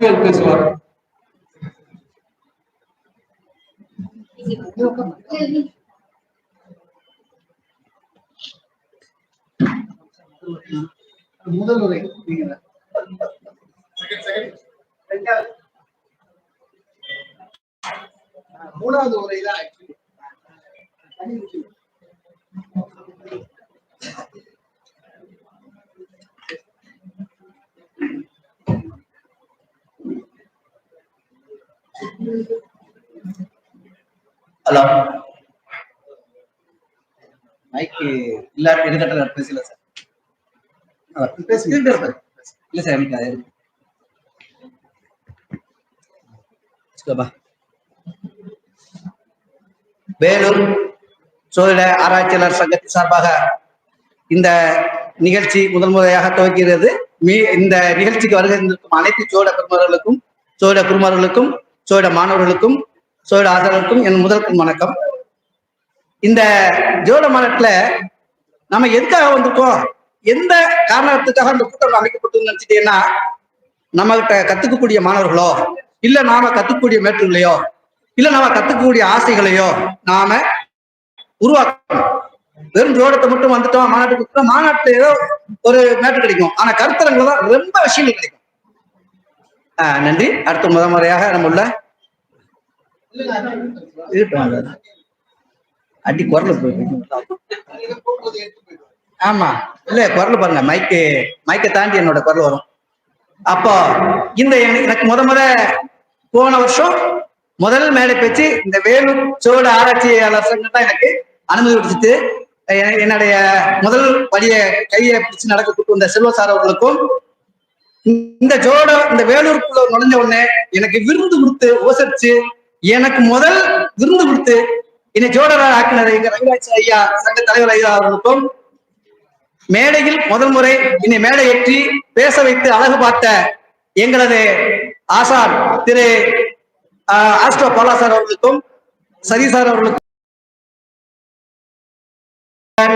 பேசுவார் முதல் உரை நீங்க மூணாவது உரை தான் actually. ஹலோ மைக்கு இல்லாட்டி இருக்கட்டும் பேசல சார் பேசுங்க. இல்ல சார் எனக்கு அது இருக்கு. வச்சுக்கோப்பா. வேலூர் சோதிட ஆராய்ச்சியாளர் சங்கத்தின் சார்பாக இந்த நிகழ்ச்சி முதல் முறையாக துவக்கிறது மீ- இந்த நிகழ்ச்சிக்கு வருகை அனைத்து சோழ குருமார்களுக்கும் சோழ குருமார்களுக்கும் சோழ மாணவர்களுக்கும் சோழ ஆசிரியர்களுக்கும் என் முதலுக்கும் வணக்கம். இந்த ஜோட மாநாட்டுல நம்ம எதுக்காக வந்திருக்கோம்? எந்த காரணத்துக்காக அந்த கூட்டம் அமைக்கப்பட்டதுன்னு நினைச்சிட்டீங்கன்னா நம்ம கிட்ட கத்துக்கக்கூடிய மாணவர்களோ இல்ல நாம கத்துக்கூடிய மேற்றுகளையோ இல்ல நாம கத்துக்கக்கூடிய ஆசைகளையோ நாம உருவாக்கணும். வெறும் ஜோடத்தை மட்டும் வந்துட்டோம் மாநாட்டுக்கு மாநாட்டுல ஏதோ ஒரு மேட்டு கிடைக்கும். ஆனா கருத்தரங்குல தான் ரொம்ப விஷயங்கள் கிடைக்கும். ஆஹ் நன்றி. அடுத்த முத முறையாக நம்ம உள்ள அடி குரல் ஆமா. இல்ல குரல் பாருங்க. மைக்கு மைக்கை தாண்டி என்னோட குரல் வரும். அப்போ இந்த எனக்கு முத முத போன வருஷம் முதல் மேடை பேச்சு இந்த வேலூர் சோழ ஆராய்ச்சியாளர் சங்கம் தான் எனக்கு அனுமதி கொடுத்துட்டு என்னுடைய முதல் வழிய கையை பிடிச்சு நடக்க கூட்டு வந்த செல்வ சார் அவர்களுக்கும் இந்த ஜோட இந்த வேலூருக்குள்ள நுழைஞ்ச உடனே எனக்கு விருந்து கொடுத்து ஓசரிச்சு எனக்கு முதல் விருந்து கொடுத்து என்னை ஜோடர ஆக்கினர் எங்க ரங்கராஜ் ஐயா சங்க தலைவர் ஐயா அவர்களுக்கும் மேடையில் முதல் முறை என்னை மேடை ஏற்றி பேச வைத்து அழகு பார்த்த எங்களது ஆசார் திரு ஆஹ், ஆஸ்ட்ரோ பாலா சார் அவர்களுக்கும் சரி சார் அவர்களுக்கும்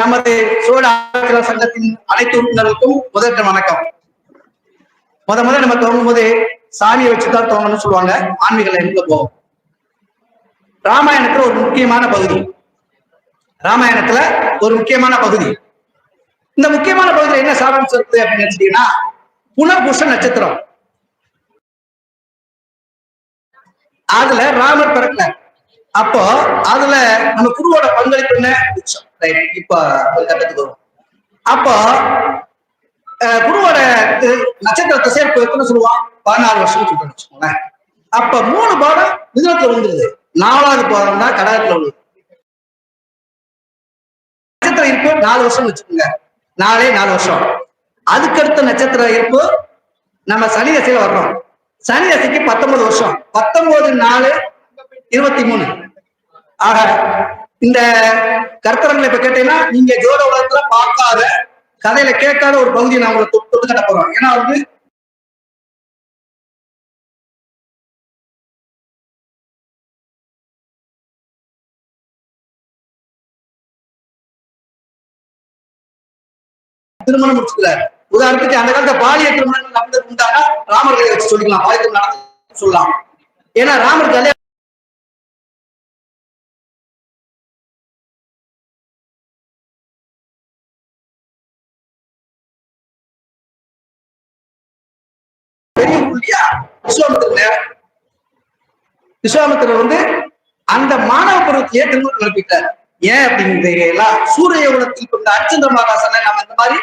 நமது சோழ ஆட்சியாளர் சங்கத்தின் அனைத்து உறுப்பினர்களுக்கும் முதற்க வணக்கம். முத முத நம்ம துவங்கும் போது சாமியை வச்சுதான் துவங்கணும்னு சொல்லுவாங்க. ஆன்மீக எங்க போகும் ராமாயணத்துல ஒரு முக்கியமான பகுதி. ராமாயணத்துல ஒரு முக்கியமான பகுதி. இந்த முக்கியமான பகுதியில என்ன சாராம்சம் இருக்குது அப்படின்னு நினைச்சிட்டீங்கன்னா புனர்புஷ நட்சத்திரம். அதுல ராமர் பிறக்கல. அப்போ அதுல நம்ம குருவோட பங்களிப்பு என்ன? உச்சம். இப்ப கட்டத்துக்கு வரும். அப்போ குருவோட நட்சத்திரத்தை சேர்ப்பு எத்தனை சொல்லுவான் பதினாறு வருஷம் சொல்றேன் வச்சுக்கோங்களேன் அப்ப மூணு பாடம் மிதனத்துல விழுந்துருது நாலாவது பாடம் தான் கடகத்துல விழுது நட்சத்திரம் இருப்பு நாலு வருஷம் வச்சுக்கோங்க நாலே நாலு வருஷம் அதுக்கடுத்த நட்சத்திர இருப்பு நம்ம சனி தசையில வர்றோம் சனி தசைக்கு பத்தொன்பது வருஷம் பத்தொன்பது நாலு இருபத்தி மூணு ஆக இந்த கருத்தரங்களை இப்ப கேட்டீங்கன்னா நீங்க ஜோட உலகத்துல பார்க்காத கதையில கேட்காத ஒரு பகுதியை நான் உங்களை தொட்டு கட்ட போறோம் ஏன்னா வந்து திருமணம் முடிச்சுக்கிறார் உதாரணத்துக்கு அந்த காலத்துல பாலிய திருமணம் நடந்தது உண்டானா ராமர் கதையை வச்சு சொல்லிக்கலாம். பாலிய திருமணம் சொல்லலாம். ஏன்னா ராமர் கல்யாணம் விஸ்வாமித்திரர் வந்து அந்த மாணவ பருவத்திலேயே திருமணம் நடத்திட்டார். ஏன் அப்படிங்கிறீங்களா சூரிய குலத்தில் கொண்ட அர்ச்சந்த மகாசன நம்ம இந்த மாதிரி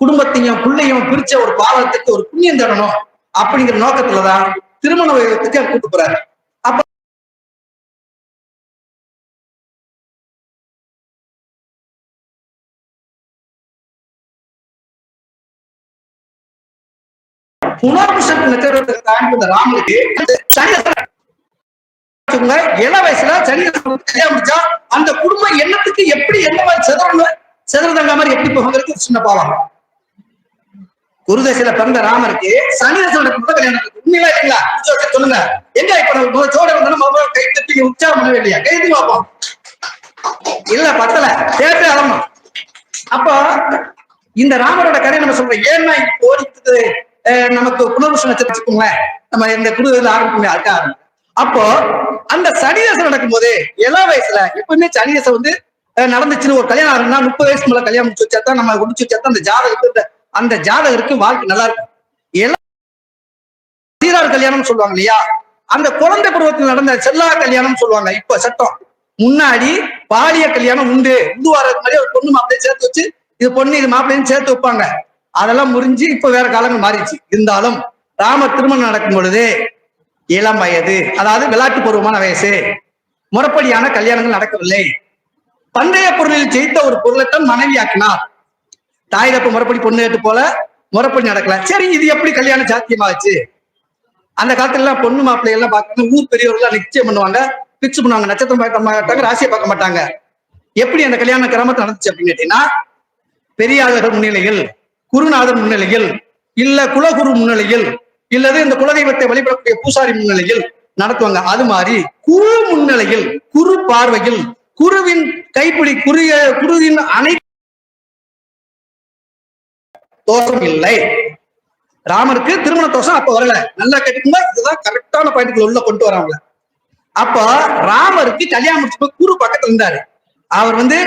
குடும்பத்தையும் பிள்ளையும் பிரிச்ச ஒரு பாவத்துக்கு ஒரு புண்ணியம் தரணும் அப்படிங்கிற நோக்கத்துலதான் திருமண வயதுக்கு கூட்டு போறாரு. அப்ப புனர்புஷன் நட்சத்திரத்தை தாண்டி ராமனுக்கு சனி இள வயசுல சனி கல்யாணம் முடிச்சா அந்த குடும்பம் என்னத்துக்கு எப்படி என்ன மாதிரி செதறணும்? செதறதங்க மாதிரி எப்படி போகிறது சின்ன பாவம் குருதசையில பிறந்த ராமருக்கு சனி தசை நடக்கும் கல்யாணம் உண்மையா இல்லைங்களா? சொல்லுங்க. எங்க இப்ப நம்ம சோட சோழ வந்து கை தட்டி உற்சாகம் பண்ணவே இல்லையா? கைது பார்ப்போம். இல்ல பத்தல. கேட்டு ஆகணும் அப்போ இந்த ராமரோட கதை நம்ம சொல்றோம். ஏன்னா இப்போ ஓடிட்டு நமக்கு புனர்வசம் நட்சத்திரம் வச்சுக்கோங்களேன் நம்ம இந்த குருவில் ஆரம்பிக்குமே அதுக்கு அப்போ அந்த சனிதசை நடக்கும்போது இளம் வயசுல எப்பவுமே சனிதசை வந்து நடந்துச்சுன்னு ஒரு கல்யாணம் ஆகுதுன்னா முப்பது வயசு மேல கல்யாணம் முடிச்சு வச்சா தான் நம்ம முடிச்சு வச்சா தான் அந்த ஜாதகத்துக்கு அந்த ஜாதகருக்கு வாழ்க்கை நல்லா இருக்கும். இளம் சீரார் கல்யாணம் சொல்லுவாங்க இல்லையா? அந்த குழந்தை பருவத்தில் நடந்த செல்லா கல்யாணம் சொல்லுவாங்க இப்ப சட்டம். முன்னாடி பாலிய கல்யாணம் உண்டு. உண்டு வர்றதுக்கு மாதிரி ஒரு பொண்ணு மாப்பிள்ளையும் சேர்த்து வச்சு இது பொண்ணு இது மாப்பிள்ளையும் சேர்த்து வைப்பாங்க. அதெல்லாம் முறிஞ்சு இப்ப வேற காலங்கள் மாறிடுச்சு. இருந்தாலும் ராம திருமணம் நடக்கும் பொழுது இளம் வயது. அதாவது விளையாட்டு பூர்வமான வயசு. முறைப்படியான கல்யாணங்கள் நடக்கவில்லை. பந்தய பொருளில் ஜெயித்த ஒரு பொருளைத்தான் மனைவியாக்கினார். தாய் தப்பு முறைப்படி பொண்ணு கேட்டு போல முறைப்படி நடக்கல. சரி இது எப்படி கல்யாணம் சாத்தியமாச்சு? அந்த காலத்துல எல்லாம் பொண்ணு மாப்பிள்ளை எல்லாம் பார்க்கணும் ஊர் பெரியவர்கள் நிச்சயம் பண்ணுவாங்க. பிக்ஸ் பண்ணுவாங்க. நட்சத்திரம் பார்க்க மாட்டாங்க ராசியை பார்க்க மாட்டாங்க. எப்படி அந்த கல்யாண கிராமத்தில் நடந்துச்சு அப்படின்னு கேட்டீங்கன்னா பெரியாளர்கள் முன்னிலையில் குருநாதர் முன்னிலையில் இல்ல குலகுரு முன்னிலையில் இல்லது இந்த குலதெய்வத்தை வழிபடக்கூடிய பூசாரி முன்னிலையில் நடத்துவாங்க. அது மாதிரி குரு முன்னிலையில் குரு பார்வையில் குருவின் கைப்பிடி குறுய குருவின் அனை தோஷம் இல்லை. ராமருக்கு திருமண தோஷம் அப்ப வரல. நல்லா கேட்டுக்கோங்க. இதுதான் கரெக்டான பாயிண்ட்ல உள்ள கொண்டு வராங்க. அப்ப ராமருக்கு கல்யாணம் முடிச்சு குரு பக்கத்துல இருந்தாரு. அவர் வந்து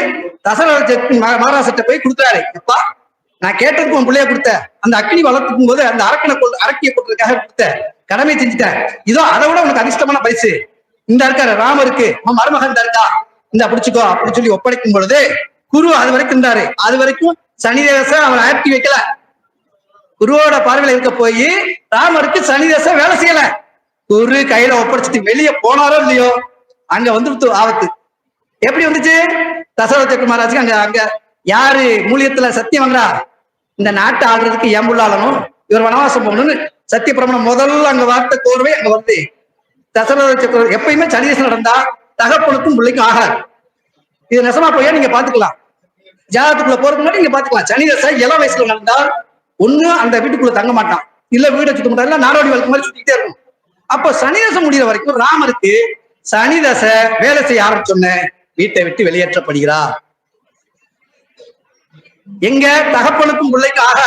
தசரத மகாராஷ்டிர போய் கொடுத்தாரு எப்பா நான் கேட்டதுக்கு உன் பிள்ளைய கொடுத்த. அந்த அக்னி வளர்த்துக்கும் போது அந்த அரக்கனை கொண்டு அரக்கிய கொட்டுறதுக்காக கொடுத்த. கடமை செஞ்சுட்டேன். இதோ அதை விட உனக்கு அதிர்ஷ்டமான பரிசு. இந்த இருக்காரு ராமருக்கு உன் மருமகன் இந்த இருக்கா? இந்த பிடிச்சுக்கோ அப்படின்னு சொல்லி ஒப்படைக்கும் பொழுது குரு அது வரைக்கும் இருந்தாரு. அது வரைக்கும் சனிதேச தேவசம் அவன் வைக்கல. குருவோட பார்வையில இருக்க போய் ராமருக்கு சனிதேசம் வேலை செய்யல. குரு கையில ஒப்படைச்சிட்டு வெளியே போனாரோ இல்லையோ அங்க வந்து ஆபத்து. எப்படி வந்துச்சு? தசரத குமாராஜுக்கு அங்க அங்க யாரு மூலியத்துல சத்தியம் வாங்குறா? இந்த நாட்டை ஆடுறதுக்கு ஏம்புள்ள இவர் வனவாசம் போகணும்னு சத்திய பிரமணம் முதல்ல அங்க வார்த்தை கோர்வை அங்க வந்து தசரத சக்கர எப்பயுமே சனிதேசம் நடந்தா தகப்பனுக்கும் பிள்ளைக்கும் ஆகாது. இது நெசமா போய் நீங்க பாத்துக்கலாம். ஜாதகத்துக்குள்ள போறதுக்கு முன்னாடி நீங்க பாத்துக்கலாம். சனிதசை இளம் வயசுல நடந்தால் ஒண்ணு அந்த வீட்டுக்குள்ள தங்க மாட்டான். இல்ல வீடை சுத்த மாட்டான் இல்ல நாடோடி வழக்கு மாதிரி சுத்திக்கிட்டே இருக்கும். அப்போ சனிதசை முடிகிற வரைக்கும் ராமருக்கு சனிதசை வேலை செய்ய ஆரம்பிச்சோன்ன வீட்டை விட்டு வெளியேற்றப்படுகிறார். எங்க தகப்பனுக்கும் பிள்ளைக்கும் ஆக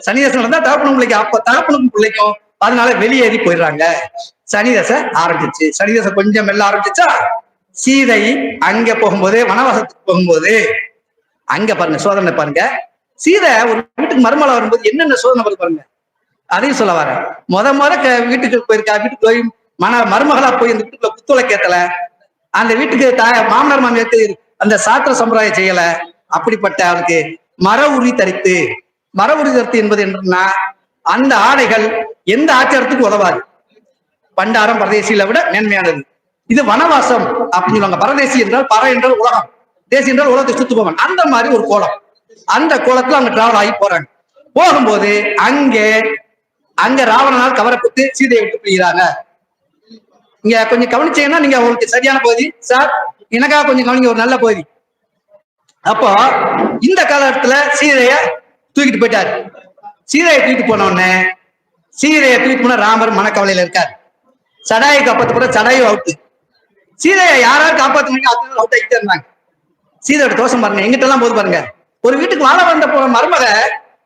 சனிதசை நடந்தா தகப்பனும் பிள்ளைக்கு அப்ப தகப்பனுக்கும் பிள்ளைக்கும் அதனால வெளியேறி போயிடுறாங்க. சனிதசை ஆரம்பிச்சு. சனிதசை கொஞ்சம் மெல்ல ஆரம்பிச்சுச்சா சீதை அங்க போகும்போது வனவாசத்துக்கு போகும்போது அங்க பாருங்க சோதனை பாருங்க. சீதை ஒரு வீட்டுக்கு மருமலை வரும்போது என்னென்ன சோதனை வருது பாருங்க. அதையும் சொல்ல வரேன். முத முத க- வீட்டுக்கு போயிருக்கா வீட்டுக்கு போய் மன மருமகளா போய் இந்த வீட்டுக்குள்ள குத்துளை கேத்தல அந்த வீட்டுக்கு த மாமனார் மாமியாருக்கு அந்த சாத்திர சம்பிரதாயம் செய்யல. அப்படிப்பட்ட அவருக்கு மர உறுதி தரித்து மர உறுதி தரித்து என்பது என்னன்னா அந்த ஆடைகள் எந்த ஆச்சாரத்துக்கும் உதவாது. பண்டாரம் பரதேசியில விட மேன்மையானது. இது வனவாசம் அப்படின்னு சொல்லுவாங்க. பரதேசி என்றால் பற என்றால் உலகம். தேசி என்றால் உலகத்தை சுத்து போவாங்க அந்த மாதிரி ஒரு கோலம். அந்த கோலத்துல அவங்க டிராவல் ஆகி போறாங்க. போகும்போது அங்கே அங்க ராவணனால் கவரப்பட்டு சீதையை விட்டு பிரிகிறாங்க இங்க கொஞ்சம் கவனிச்சீங்கன்னா நீங்க உங்களுக்கு சரியான பகுதி. சார் எனக்காக கொஞ்சம் கவனிங்க. ஒரு நல்ல பகுதி. அப்போ இந்த காலகட்டத்துல சீதைய தூக்கிட்டு போயிட்டாரு. சீதையை தூக்கிட்டு போன உடனே சீதையை தூக்கிட்டு போன ராமர் மனக்கவலையில இருக்கார். சடாயை காப்பாத்து கூட சடாயும் அவுட்டு சீதையை யாராவது காப்பாத்துனீங்க அத்தனை அவுட் ஆகிட்டே இருந்தாங்க. சீதையோட தோஷம் பாருங்க எங்கிட்ட எல்லாம் போது பாருங்க. ஒரு வீட்டுக்கு வாழ வந்த போ- மருமக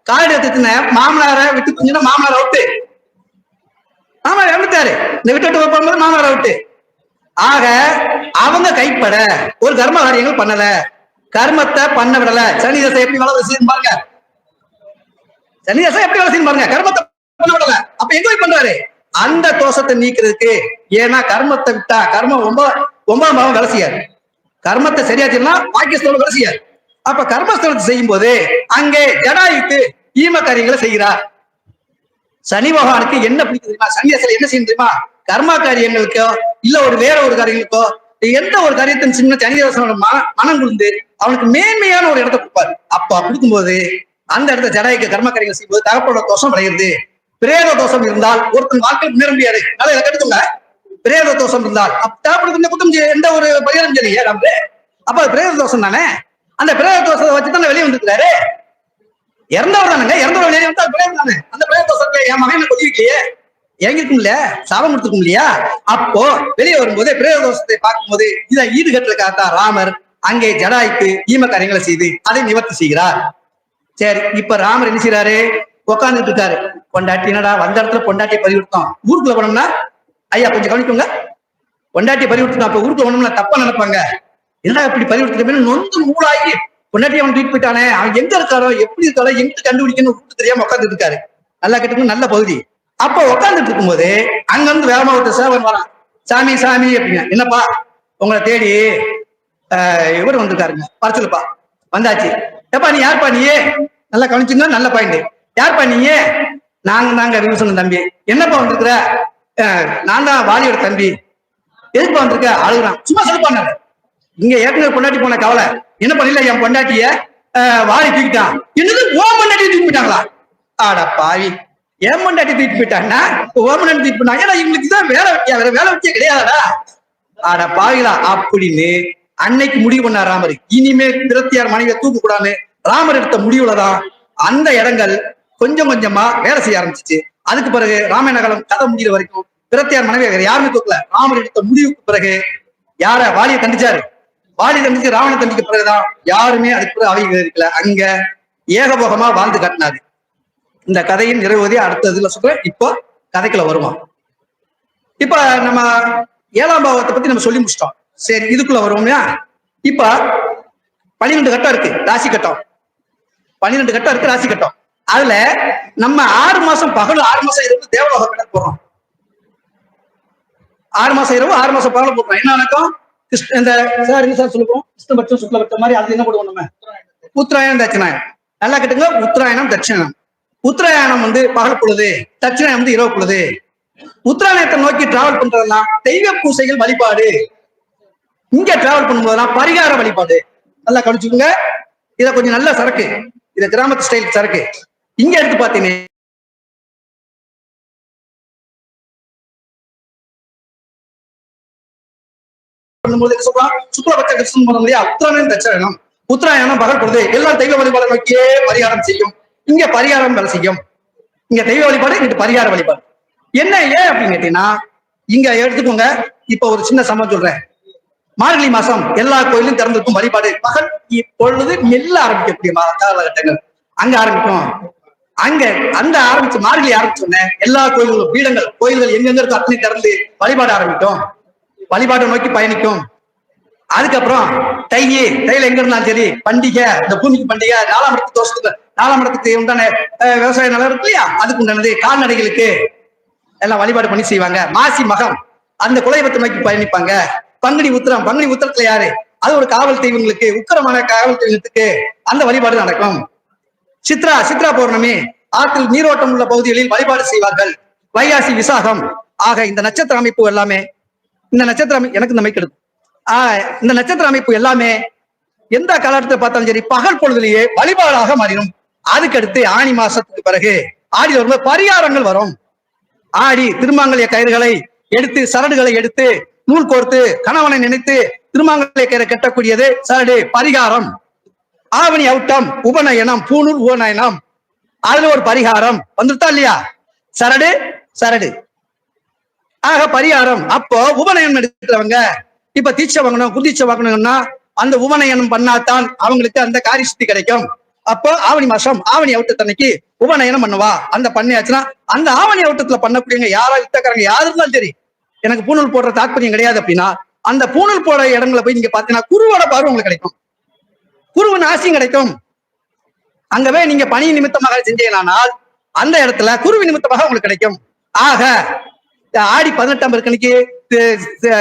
காலடி எடுத்துன மாமனாரை விட்டு கொஞ்சம் மாமனார் அவுட்டு மாமனார் இறந்துட்டாரு. இந்த விட்டு விட்டு போகும்போது மாமனார் அவுட்டு ஆக அவங்க கைப்பட ஒரு கர்ம காரியங்கள் பண்ணல. கர்மத்தை பண்ண விடல. சனி தசை எப்படி வேலை செய்யும் பாருங்க. சனி தசை எப்படி வேலை செய்யும் பாருங்க. கர்மத்தை பண்ண விடல. அப்ப எங்க போய் பண்றாரு? அந்த தோஷத்தை நீக்கிறதுக்கு. ஏன்னா கர்மத்தை விட்டா கர்மம் ரொம்ப ஒன்பதாம் பாவம் வேலை செய்யாது. கர்மத்தை சரியாச்சுன்னா செய்யலாம் பாக்கியஸ்தலம் வேலை செய்யாது. அப்ப கர்மஸ்தலத்தை செய்யும் போது அங்கே ஜடாயித்து ஈம காரியங்களை செய்கிறார். சனி பகவானுக்கு என்ன பிடிக்கும் தெரியுமா? சனி தசையில என்ன செய்யும் தெரியுமா? கர்மா காரியங்களுக்கோ இல்ல ஒரு வேற ஒரு காரியங்களுக்கோ எந்த ஒரு காரியத்தின் சின்ன சனி மனம் குளிர்ந்து அவனுக்கு மேன்மையான ஒரு இடத்தை கொடுப்பாரு. அப்ப கொடுக்கும்போது அந்த இடத்த ஜடாய்க்கு கர்ம காரியங்கள் செய்யும்போது தகப்பனோட தோஷம் விளையுது பிரேத தோஷம் இருந்தால் ஒருத்தன் வாழ்க்கை முன்னேற முடியாது. நல்லா கெடுத்துங்க பிரேத தோஷம் இருந்தால். அப்ப தகப்பனுக்கு குத்தம் எந்த ஒரு பரிகாரம் செய்யலையே நம்ம அப்ப பிரேத தோஷம் தானே? அந்த பிரேத தோஷத்தை வச்சு தானே வெளியே வந்துருக்கிறாரு. இறந்தவர் தானுங்க. இறந்தவர் வெளியே வந்து பிரேத தானே. அந்த பிரேத தோஷத்தை என் மகன் என்ன இறங்கிருக்கும் இல்லையா சாபம் கொடுத்துருக்கும் இல்லையா அப்போ வெளியே வரும்போது பிரேத தோஷத்தை பார்க்கும்போது இதை ஈடுகட்டுறதுக்காகத்தான் ராமர் அங்கே ஜடாய்க்கு ஈம காரியங்களை செய்து அதை நிவர்த்தி செய்கிறார். சரி இப்ப ராமர் என்ன செய்யறாரு உட்காந்துட்டு இருக்காரு. பொண்டாட்டி என்னடா வந்த இடத்துல பொண்டாட்டியை பறிவிடுத்தோம் ஊருக்குள்ள போனோம்னா? ஐயா கொஞ்சம் கவனிக்கோங்க. பொண்டாட்டியை பறிவிடுத்தோம் அப்ப ஊருக்குள்ள போனோம்னா தப்பா நினைப்பாங்க. என்னடா இப்படி பறிவிடுத்துட்டு நொந்து நூலாகி பொண்டாட்டி அவன் ட்ரீட் போயிட்டானே. அவன் எங்க இருக்காரோ எப்படி இருக்காரோ எங்க கண்டுபிடிக்கணும் தெரியாம உட்காந்துட்டு இருக்காரு. நல்லா கேட்டுக்கணும் நல்ல பகுதி. அப்போ உட்காந்துட்டு இருக்கும்போது அங்க இருந்து வேகமா சேவன் வரான். சாமி சாமி அப்படிங்க. என்னப்பா? உங்களை தேடி இவர் வந்திருக்காருங்க. பரச்சலப்பா வந்தாச்சு. எப்பா நீ யார்ப்பா நீயே? நல்லா கவனிச்சுங்க நல்ல பாயிண்ட் யார்ப்பா நீயே? நாங்க நாங்க விமர்சனம் தம்பி. என்னப்பா வந்திருக்கிற? நான் தான் வாலியோட தம்பி. எதுப்பா வந்திருக்க? அழுகுறான். சும்மா சொல்லுப்பா இங்க ஏற்கனவே பொண்டாட்டி போன கவலை. என்ன பண்ணல என் பொண்டாட்டிய? வாரி தூக்கிட்டான். என்னது ஓ பொண்டாட்டி தூக்கி போயிட்டாங்களா ஆடா பாவி. ஏமண்டாட்டி பொண்டாட்டி போயிட்டாங்கன்னா போயிட்டான்னா ஓ பொண்டாட்டி ஏன்னா இவங்களுக்கு தான் வேலை வெட்டியா? வேற வேலை வெட்டியே கிடையாதா ஆனா பாவிகளா அப்படின்னு அன்னைக்கு முடிவு பண்ணார் ராமர். இனிமே பிரத்தியார் மனைவியை தூக்க கூடாதுன்னு ராமர் எடுத்த முடிவுலதான் அந்த இடங்கள் கொஞ்சம் கொஞ்சமா வேலை செய்ய ஆரம்பிச்சிச்சு. அதுக்கு பிறகு ராமாயண காலம் கதை முடிகிற வரைக்கும் பிரத்தியார் மனைவி வேற யாருமே தூக்கல. ராமர் எடுத்த முடிவுக்கு பிறகு யார? வாலியை தண்டிச்சாரு. வாலி தண்டிச்சு ராவண கண்டிக்க பிறகுதான் யாருமே அதுக்கு பிறகு அவை இருக்கல. அங்க ஏகபோகமா வாழ்ந்து காட்டினாரு. இந்த கதையின் நிறைவுதி அடுத்த இதுல சொல்றேன். இப்போ கதைக்குள்ள வருவோம். இப்ப நம்ம ஏழாம் பாவத்தை பத்தி நம்ம சொல்லி முடிச்சிட்டோம். சரி இதுக்குள்ள வருவோம்யா இப்ப பன்னிரெண்டு கட்டம் இருக்கு ராசி கட்டம். பன்னிரெண்டு கட்டம் இருக்கு ராசி கட்டம். அதுல நம்ம ஆறு மாசம் பகல் ஆறு மாசம் இருந்து தேவலோக கணக்கு போறோம். ஆறு மாசம் இரவு ஆறு மாசம் பகல் போடுறோம் என்ன நடக்கும் கிருஷ்ண இந்த சார் என்ன சார் சொல்லுவோம்? கிருஷ்ணபட்சம் சுக்லபட்சம் மாதிரி அது என்ன போடுவோம் நம்ம. உத்தராயணம் தட்சிணாயனம் நல்லா கேட்டுங்க உத்தராயணம் தட்சிணாயனம் உத்தராயணம் வந்து பகல் பொழுது தட்சிணாயம் வந்து இரவு பொழுது. உத்தராயணத்தை நோக்கி டிராவல் பண்றதெல்லாம் தெய்வ பூசைகள் வழிபாடு. இங்க டிராவல் பண்ணும்போதெல்லாம் பரிகார வழிபாடு. நல்லா கவனிச்சுக்கோங்க. இதை கொஞ்சம் நல்ல சரக்கு. இது கிராமத்து ஸ்டைல் சரக்கு. இங்க எடுத்து பாத்தீங்கன்னா பண்ணும்போது சொல்றான்? சுக்லபட்ச கிருஷ்ணன் பண்ண உத்தராயணம் தட்சணம் உத்தராயணம் பகல் பொழுது எல்லாம் தெய்வ வழிபாடு நோக்கியே பரிகாரம் செய்யும். இங்க பரிகாரம் வேலை செய்யும். இங்க தெய்வ வழிபாடு இங்கிட்டு பரிகார வழிபாடு. என்ன ஏன் அப்படின்னு கேட்டீங்கன்னா இங்க எடுத்துக்கோங்க. இப்ப ஒரு சின்ன சம்பவம் சொல்றேன். மார்கழி மாசம் எல்லா கோயிலும் திறந்திருக்கும் வழிபாடு. பகல் இப்பொழுது மெல்ல ஆரம்பிக்கக்கூடிய முடியுமா காலகட்டங்கள். அங்க ஆரம்பிக்கும். அங்க அந்த ஆரம்பிச்சு மார்கழி ஆரம்பிச்சோடனே எல்லா கோயில்களும் பீடங்கள் கோயில்கள் எங்கெங்க இருக்கோ அத்தனை திறந்து வழிபாடு ஆரம்பிக்கும். வழிபாட்டை நோக்கி பயணிக்கும். அதுக்கப்புறம் தை தையில எங்க இருந்தாலும் சரி பண்டிகை இந்த பூமிக்கு பண்டிகை நாலாம் இடத்து தோஷத்துக்கு நாலாம் இடத்துக்கு உண்டான அஹ், விவசாய நிலம் இருக்கு இல்லையா? அதுக்கு உண்டானது கால்நடைகளுக்கு எல்லாம் வழிபாடு பண்ணி செய்வாங்க. மாசி மகம் அந்த குலைபத்தை நோக்கி பயணிப்பாங்க. பங்குனி உத்திரம் பங்குனி உத்திரத்துல யாரு? அது ஒரு காவல் தெய்வங்களுக்கு உக்கிரமான காவல் தெய்வத்துக்கு அந்த வழிபாடு நடக்கும். சித்ரா சித்ரா பௌர்ணமி ஆற்றில் நீரோட்டம் உள்ள பகுதிகளில் வழிபாடு செய்வார்கள். வைகாசி விசாகம். ஆக இந்த நட்சத்திர அமைப்பு எல்லாமே இந்த நட்சத்திர அமை- எனக்கு இந்த அமைக்கிறது ஆஹ் இந்த நட்சத்திர அமைப்பு எல்லாமே எந்த காலகட்டத்தை பார்த்தாலும் சரி பகல் பொழுதுலேயே வழிபாடாக மாறிடும். அதுக்கடுத்து ஆணி மாசத்துக்கு பிறகு ஆடி வரும்போது பரிகாரங்கள் வரும். ஆடி திருமாங்கல்ய கயிறுகளை எடுத்து சரடுகளை எடுத்து நூல் கோர்த்து கணவனை நினைத்து திருமாங்கல்ய கயிறை கட்டக்கூடியது சரடு பரிகாரம். ஆவணி அவுட்டம் உபநயனம் பூணூல் உபநயனம் அதுல ஒரு பரிகாரம். வந்துருத்தா இல்லையா? சரடு சரடு. ஆக பரிகாரம். அப்போ உபநயனம் எடுக்கிறவங்க இப்ப தீட்சை வாங்கணும் குதிச்சை வாங்கணும்னா அந்த உபநயனம் பண்ணாதான் அவங்களுக்கு அந்த காரிசக்தி கிடைக்கும். அப்போ ஆவணி மாசம் ஆவணி அவுட்டத்தன்னைக்கு உபநயனம் பண்ணுவா. அந்த பண்ணியாச்சுன்னா அந்த ஆவணி அவுட்டத்துல பண்ணக்கூடியவங்க யாரா வித்தக்காரங்க யாரு இருந்தாலும் சரி எனக்கு பூணூல் போடுற தாற்பயம் கிடையாது அப்படின்னா அந்த பூணூல் போடுற இடங்களை போய் நீங்க பாத்தீங்கன்னா குருவோட பார்வை உங்களுக்கு கிடைக்கும். குருவின் ஆசையும் கிடைக்கும். அங்கவே நீங்க பணி நிமித்தமாக செஞ்சீங்களானால் அந்த இடத்துல குருவி நிமித்தமாக உங்களுக்கு கிடைக்கும். ஆக ஆடி பதினெட்டாம் இருக்கணிக்கு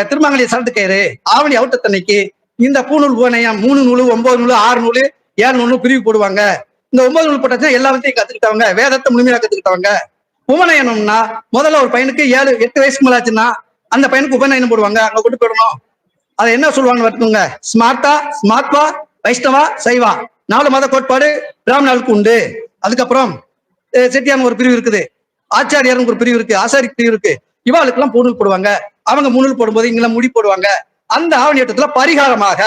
திருமங்கலிய சரட்டு கயிறு ஆவணி அவுட்டத்தன்னைக்கு இந்த பூநூல் உபநயம் மூணு நூலு ஒன்பது நூலு ஆறு நூலு ஏழு நூலு பிரிவு போடுவாங்க. இந்த ஒன்பது நூல் போட்டாச்சுன்னா எல்லாத்தையும் கத்துக்கிட்டவங்க வேதத்தை முழுமையா கத்துக்கிட்டவங்க. உபநயனம்னா முதல்ல ஒரு பையனுக்கு ஏழு எட்டு வயசுக்கு மேல ஆச்சுன்னா அந்த பையனுக்கு உபநயனம் போடுவாங்க. அங்க கொண்டு போயிடணும். அதை என்ன சொல்லுவாங்க வரட்டுங்க ஸ்மார்ட்டா ஸ்மார்ட்வா வைஷ்ணவா சைவா. நாலு மத கோட்பாடு பிராமணர்களுக்கு உண்டு. அதுக்கப்புறம் அஹ், ஒரு பிரிவு இருக்குது. ஆச்சாரியாருங்க ஒரு பிரிவு இருக்கு. ஆசாரி பிரிவு இருக்கு. இவாளுக்கு எல்லாம் பூணூல் போடுவாங்க. அவங்க முன்னூல் போடும்போது இங்கெல்லாம் முடி போடுவாங்க. அந்த ஆவணி பரிகாரமாக